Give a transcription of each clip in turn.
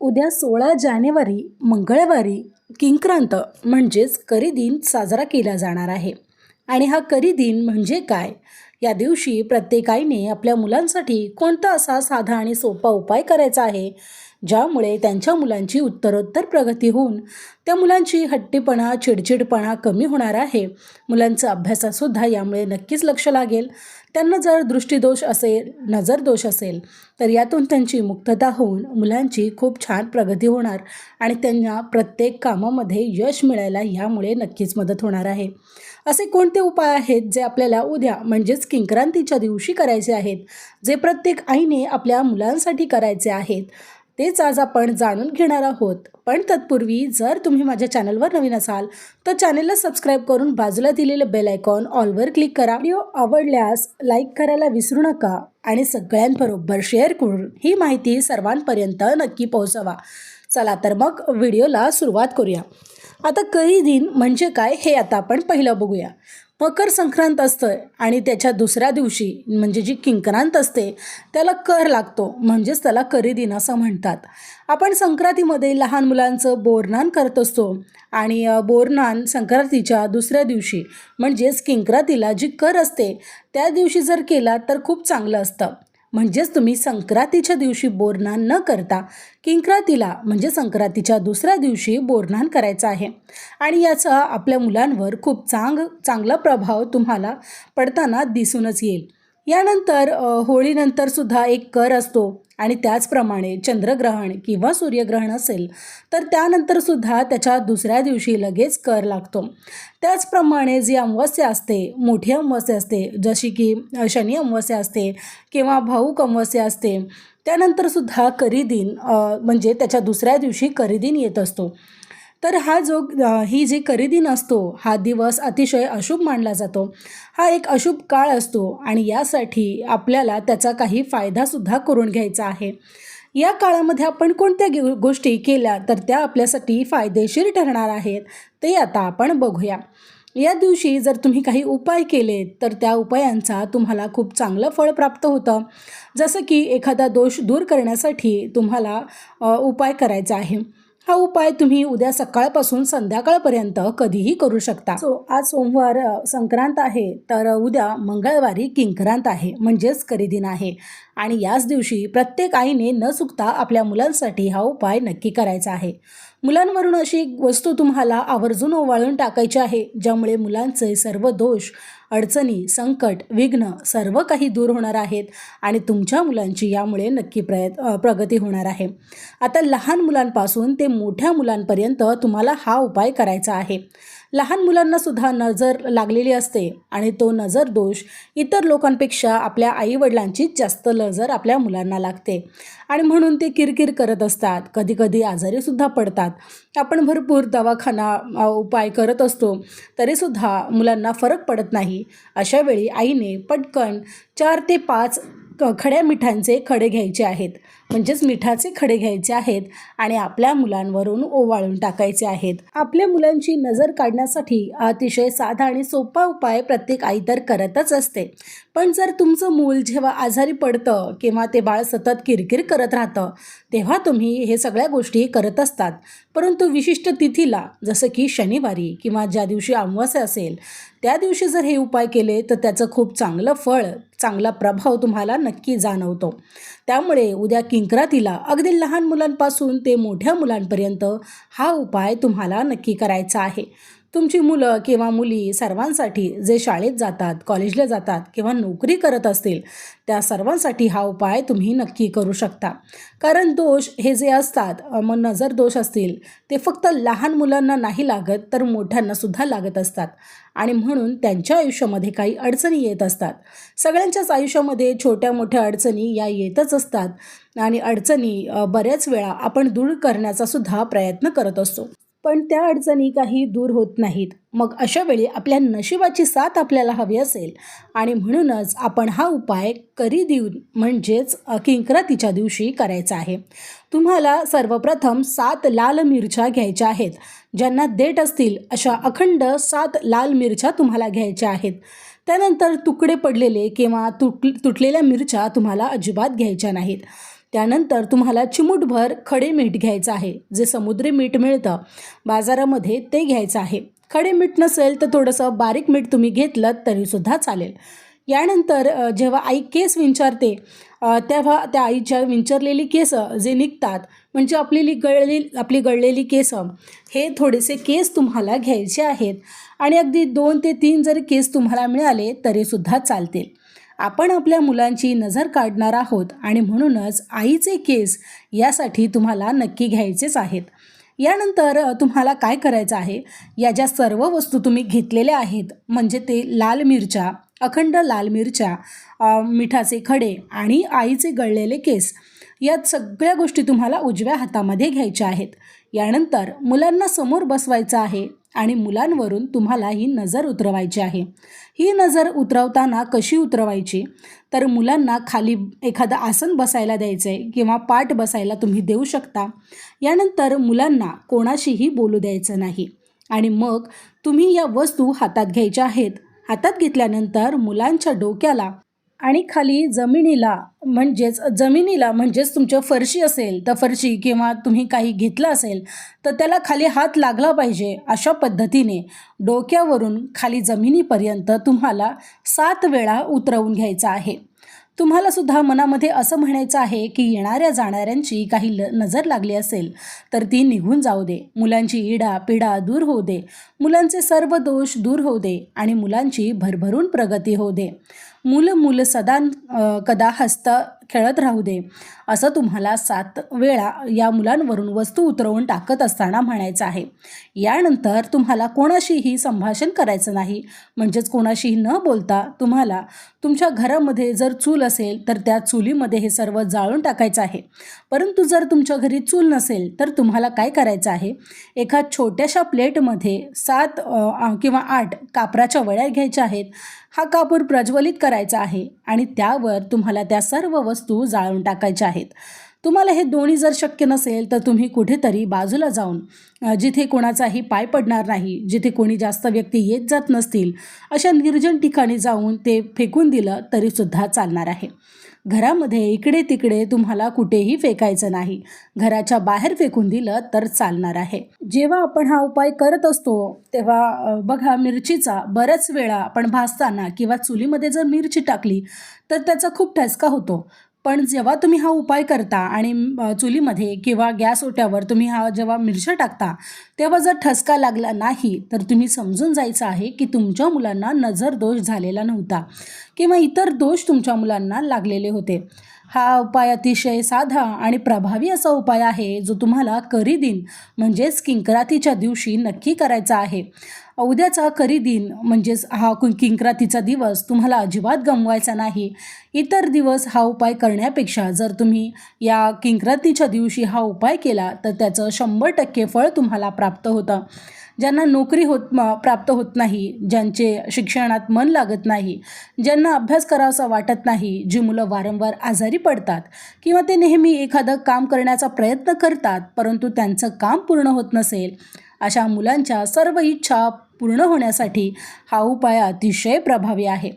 उद्या सोळा जानेवारी मंगळवारी किंक्रांत म्हणजेच करी दिन साजरा केला जाणार आहे. आणि हा करी दिन म्हणजे काय? या दिवशी प्रत्येक आईने आपल्या मुलांसाठी कोणता असा साधा आणि सोपा उपाय करायचा आहे? ज्यामुळे त्यांच्या मुलांची उत्तरोत्तर प्रगती होऊन त्या मुलांची हट्टीपणा चिडचिडपणा कमी होणार आहे. मुलांचा अभ्यासातसुद्धा यामुळे नक्कीच लक्ष लागेल. त्यांना जर दृष्टीदोष असेल नजर दोष असेल तर यातून त्यांची मुक्तता होऊन मुलांची खूप छान प्रगती होणार आणि त्यांना प्रत्येक कामामध्ये यश मिळायला यामुळे नक्कीच मदत होणार आहे. असे कोणते उपाय आहेत जे आपल्याला उद्या म्हणजेच किंक्रांतीच्या दिवशी करायचे आहेत? जे प्रत्येक आईने आपल्या मुलांसाठी करायचे आहेत? तेच आज आपण जाणून घेणार आहोत. पण तत्पूर्वी जर तुम्ही माझ्या चॅनलवर नवीन असाल तर चॅनलला सबस्क्राईब करून बाजूला दिलेलं बेल आयकॉन ऑलवर क्लिक करा. व्हिडिओ आवडल्यास लाईक करायला विसरू नका आणि सगळ्यांबरोबर शेअर करून ही माहिती सर्वांपर्यंत नक्की पोहोचवा. चला तर मग व्हिडिओला सुरुवात करूया. आता कई दिन म्हणजे काय हे आता आपण पहिलं बघूया. मकर संक्रांत असतं आणि त्याच्या दुसऱ्या दिवशी म्हणजे जी किंक्रांत असते त्याला कर लागतो. म्हणजेच त्याला करी दिन असं म्हणतात. आपण संक्रांतीमध्ये लहान मुलांचं बोरनान करत असतो आणि बोरनान संक्रांतीच्या दुसऱ्या दिवशी म्हणजेच किंक्रांतीला जी कर असते त्या दिवशी जर केला तर खूप चांगलं असतं. म्हणजेच तुम्ही संक्रांतीच्या दिवशी बोरणान न करता किंक्रांतीला म्हणजे संक्रांतीच्या दुसऱ्या दिवशी बोरणान करायचं आहे. आणि याचा आपल्या मुलांवर खूप चांग चांगला प्रभाव तुम्हाला पडताना दिसूनच येईल. यानंतर होळीनंतर सुद्धा एक कर असतो आणि त्याचप्रमाणे चंद्रग्रहण किंवा सूर्यग्रहण असेल तर त्यानंतर सुद्धा त्याच्या दुसऱ्या दिवशी लगेच कर लागतो. त्याचप्रमाणे जी अमावस्या असते मोठी अमावस्या असते जशी की शनी अमावस्या असते किंवा भाऊक अमावस्या असते त्यानंतर सुद्धा करी दिन म्हणजे त्याच्या दुसऱ्या दिवशी करी दिन येत असतो. तर हा जो ही जी खरेदीन असतो हा दिवस अतिशय अशुभ मानला जातो. हा एक अशुभ काळ असतो आणि यासाठी आपल्याला त्याचा काही फायदासुद्धा करून घ्यायचा आहे. या काळामध्ये आपण कोणत्या गोष्टी केल्या तर त्या आपल्यासाठी फायदेशीर ठरणार आहेत ते आता आपण बघूया. या दिवशी जर तुम्ही काही उपाय केले तर त्या उपायांचा तुम्हाला खूप चांगलं फळ प्राप्त होतं. जसं की एखादा दोष दूर करण्यासाठी तुम्हाला उपाय करायचा आहे. हा उपाय तुम्ही उद्या सकाळपासून संध्याकाळपर्यंत कधीही करू शकता. सो आज सोमवार संक्रांत आहे तर उद्या मंगळवारी किंक्रांत आहे म्हणजेच करीदिन आहे आणि याच दिवशी प्रत्येक आईने न चुकता आपल्या मुलांसाठी हा उपाय नक्की करायचा आहे. मुलांवरून अशी एक वस्तू तुम्हाला आवर्जून ओवाळून टाकायची आहे ज्यामुळे मुलांचे सर्व दोष अडचणी संकट विघ्न सर्व काही दूर होणार आहेत आणि तुमच्या मुलांची यामुळे नक्की प्रयत् प्रगती होणार आहे. आता लहान मुलांपासून ते मोठ्या मुलांपर्यंत तुम्हाला हा उपाय करायचा आहे. लहान मुलांना सुद्धा नजर लागलेली असते आणि तो नजर दोष इतर लोकांपेक्षा आपल्या आईवडिलांचीच जास्त नजर आपल्या मुलांना लागते. आणि म्हणून ते किरकिर करत असतात. कधीकधी आजारीसुद्धा पडतात. आपण भरपूर दवाखाना उपाय करत असतो तरीसुद्धा मुलांना फरक पडत नाही. अशावेळी आईने पटकन चार ते पाच क खड्या मिठांचे खडे घ्यायचे आहेत. म्हणजेच मिठाचे खडे घ्यायचे आहेत आणि आपल्या मुलांवरून ओवाळून टाकायचे आहेत. आपल्या मुलांची नजर काढण्यासाठी अतिशय साधा आणि सोपा उपाय प्रत्येक आई तर करतच असते. पण जर तुमचं मूल जेव्हा आजारी पडतं किंवा ते बाळ सतत किरकिर करत राहतं तेव्हा तुम्ही हे सगळ्या गोष्टी करत असतात. परंतु विशिष्ट तिथीला जसं की शनिवारी किंवा ज्या दिवशी अमावस्या असेल त्या दिवशी जर हे उपाय केले तर त्याचं खूप चांगलं फळ चांगला प्रभाव तुम्हाला नक्की जाणवतो. त्यामुळे उद्या किंकरातीला अगदी लहान मुलांपासून ते मोठ्या मुलांपर्यंत हा उपाय तुम्हाला नक्की करायचा आहे. तुमची मुलं किंवा मुली सर्वांसाठी जे शाळेत जातात कॉलेजला जातात किंवा नोकरी करत असतील त्या सर्वांसाठी हा उपाय तुम्ही नक्की करू शकता. कारण दोष हे जे असतात मग नजर दोष असतील ते फक्त लहान मुलांना नाही लागत तर मोठ्यांनासुद्धा लागत असतात. आणि म्हणून त्यांच्या आयुष्यामध्ये काही अडचणी येत असतात. सगळ्यांच्याच आयुष्यामध्ये छोट्या मोठ्या अडचणी या येतच असतात. आणि अडचणी बऱ्याच वेळा आपण दूर करण्याचा सुद्धा प्रयत्न करत असतो. पण त्या अडचणी काही दूर होत नाहीत. मग अशा वेळी आपल्या नशिबाची साथ आपल्याला हवी असेल आणि म्हणूनच आपण हा उपाय करी देऊन म्हणजेच किंक्रातीच्या दिवशी करायचा आहे. तुम्हाला सर्वप्रथम सात लाल मिरच्या घ्यायच्या आहेत. ज्यांना देठ असतील अशा अखंड सात लाल मिरच्या तुम्हाला घ्यायच्या आहेत. त्यानंतर तुकडे पडलेले किंवा तुट तुटलेल्या मिरच्या तुम्हाला अजिबात घ्यायच्या नाहीत. त्यानंतर तुम्हाला चिमूटभर खडे मीठ घ्यायचं आहे. जे समुद्री मीठ मिळतं बाजारामध्ये ते घ्यायचं आहे. खडे मीठ नसेल तर थोडंसं बारीक मीठ तुम्ही घेतलं तरीसुद्धा चालेल. यानंतर जेव्हा आई केस विंचारते तेव्हा त्या आईच्या विंचरलेली केसं जे निघतात म्हणजे आपली गळलेली आपली गळलेली केसं हे थोडेसे केस तुम्हाला घ्यायचे आहेत. आणि अगदी दोन ते तीन जरी केस तुम्हाला मिळाले तरीसुद्धा चालतील. आपण आपल्या मुलांची नजर काढणार आहोत आणि म्हणूनच आईचे केस यासाठी तुम्हाला नक्की घ्यायचेच आहेत. यानंतर तुम्हाला काय करायचं आहे? या ज्या सर्व वस्तू तुम्ही घेतलेल्या आहेत म्हणजे ते लाल मिरच्या अखंड लाल मिरच्या मिठाचे खडे आणि आईचे गळलेले केस या सगळ्या गोष्टी तुम्हाला उजव्या हातामध्ये घ्यायच्या आहेत. यानंतर मुलांना समोर बसवायचं आहे. आणि मुलांवरून तुम्हाला ही नजर उतरवायची आहे. ही नजर उतरवताना कशी उतरवायची? तर मुलांना खाली एखादं आसन बसायला द्यायचं आहे किंवा पाठ बसायला तुम्ही देऊ शकता. यानंतर मुलांना कोणाशीही बोलू द्यायचं नाही. आणि मग तुम्ही या वस्तू हातात घ्यायच्या आहेत. हातात घेतल्यानंतर मुलांच्या डोक्याला आणि खाली जमिनीला म्हणजेच जमिनीला म्हणजेच तुमच्या फरशी असेल तर फरशी किंवा तुम्ही काही घेतलं असेल तर त्याला खाली हात लागला पाहिजे अशा पद्धतीने डोक्यावरून खाली जमिनीपर्यंत तुम्हाला सात वेळा उतरवून घ्यायचा आहे. तुम्हाला सुद्धा मनामध्ये असं म्हणायचं आहे की येणाऱ्या जाणाऱ्यांची काही ल नजर लागली असेल तर ती निघून जाऊ दे. मुलांची इडा पिडा दूर होऊ दे. मुलांचे सर्व दोष दूर होऊ दे आणि मुलांची भरभरून प्रगती होऊ दे. मूल मूल सदा कदा हस्त खेळत राहू दे. असं तुम्हाला सात वेळा या मुलांवरून वस्तू उतरवून टाकत असताना म्हणायचं आहे. यानंतर तुम्हाला कोणाशीही संभाषण करायचं नाही. म्हणजेच कोणाशीही न बोलता तुम्हाला तुमच्या घरामध्ये जर चूल असेल तर त्या चुलीमध्ये हे सर्व जाळून टाकायचं आहे. परंतु जर तुमच्या घरी चूल नसेल तर तुम्हाला काय करायचं आहे? एका छोट्याशा प्लेटमध्ये सात किंवा आठ कापराच्या वळ्या घ्यायच्या आहेत. हा कापूर प्रज्वलित करायचा आहे आणि त्यावर तुम्हाला त्या सर्व वस्तू जाळून टाकायच्या आहेत. तुम्हाला हे दोन्ही जर शक्य नसेल तर तुम्ही कुठेतरी बाजूला जाऊन जिथे कोणाचाही पाय पडणार नाही जिथे कोणी जास्त व्यक्ती येत जात नसतील अशा निर्जन ठिकाणी जाऊन ते फेकून दिलं तरीसुद्धा चालणार आहे. घरामध्ये इकडे तिकडे तुम्हाला कुठेही फेकायचं नाही. घराच्या बाहेर फेकून दिलं तर चालणार आहे. जेव्हा आपण हा उपाय करत असतो तेव्हा बघा मिरचीचा बऱ्याच वेळा आपण भाजताना किंवा चुलीमध्ये जर मिरची टाकली तर त्याचा खूप ठसका होतो. पण जेव्हा तुम्ही हा उपाय करता आणि चुलीमध्ये किंवा गॅस ओट्यावर तुम्ही हा जेव्हा मिरच्या टाकता तेव्हा जर ठसका लागला नाही तर तुम्ही समजून जायचं आहे की तुमच्या मुलांना नजर दोष झालेला नव्हता किंवा इतर दोष तुमच्या मुलांना लागलेले होते. हा उपाय अतिशय साधा आणि प्रभावी असा उपाय आहे जो तुम्हाला करी दिन म्हणजेच किंकरातीच्या दिवशी नक्की करायचा आहे. उद्याचा करी दिन म्हणजेच हा किंक्रातीचा दिवस तुम्हाला अजिबात गमवायचा नाही. इतर दिवस हा उपाय करण्यापेक्षा जर तुम्ही या किंक्रातीच्या दिवशी हा उपाय केला तर त्याचं शंभर टक्के फळ तुम्हाला प्राप्त होतं. ज्यांना नोकरी होत प्राप्त होत नाही ज्यांचे शिक्षणात मन लागत नाही ज्यांना अभ्यास करावासा वाटत नाही जी मुलं वारंवार आजारी पडतात किंवा ते नेहमी एखादं काम करण्याचा प्रयत्न करतात परंतु त्यांचं काम पूर्ण होत नसेल अशा मुलांच्या सर्व इच्छा पूर्ण होण्यासाठी हा उपाय अतिशय प्रभावी आहे.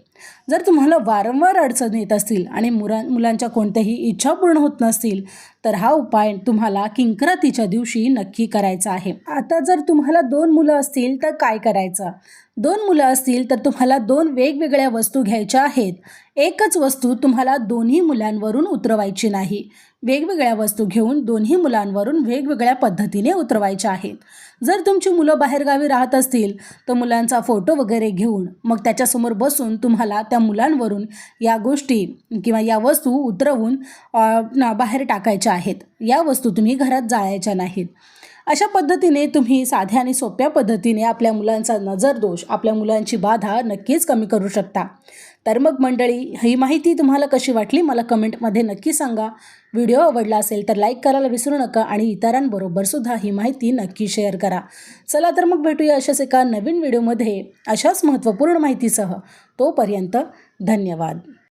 जर तुम्हाला वारंवार अडचण येत असतील आणि मुला मुलांच्या कोणत्याही इच्छा पूर्ण होत नसतील तर हा उपाय तुम्हाला किंक्रातीच्या दिवशी नक्की करायचा आहे. आता जर तुम्हाला दोन मुलं असतील तर काय करायचं? दोन मुलं असतील तर तुम्हाला दोन वेगवेगळ्या वस्तू घ्यायच्या आहेत. एकच वस्तू तुम्हाला दोन्ही मुलांवरून उतरवायची नाही. वेगवेगळ्या वस्तू घेऊन दोन्ही मुलांवरून वेगवेगळ्या पद्धतीने उतरवायच्या आहेत. जर तुमची मुलं बाहेरगावी राहत असतील तर मुलांचा फोटो वगैरे घेऊन मग त्याच्यासमोर बसून तुम्हाला त्या मुलांवरून या गोष्टी किंवा या वस्तू उतरवून बाहेर टाकायच्या आहेत. या वस्तू तुम्ही घरात जाळायच्या नाहीत. अशा पद्धतीने तुम्ही साध्या आणि सोप्या पद्धतीने आपल्या मुलांचा नजर दोष आपल्या मुलांची बाधा नक्कीच कमी करू शकता. तर मग मंडळी ही माहिती तुम्हाला कशी वाटली मला कमेंटमध्ये नक्की सांगा. व्हिडिओ आवडला असेल तर लाईक करायला विसरू नका आणि इतरांबरोबर सुद्धा ही माहिती नक्की शेअर करा. चला तर मग भेटूया अशाच एका नवीन व्हिडिओमध्ये अशाच महत्त्वपूर्ण माहितीसह. तोपर्यंत धन्यवाद.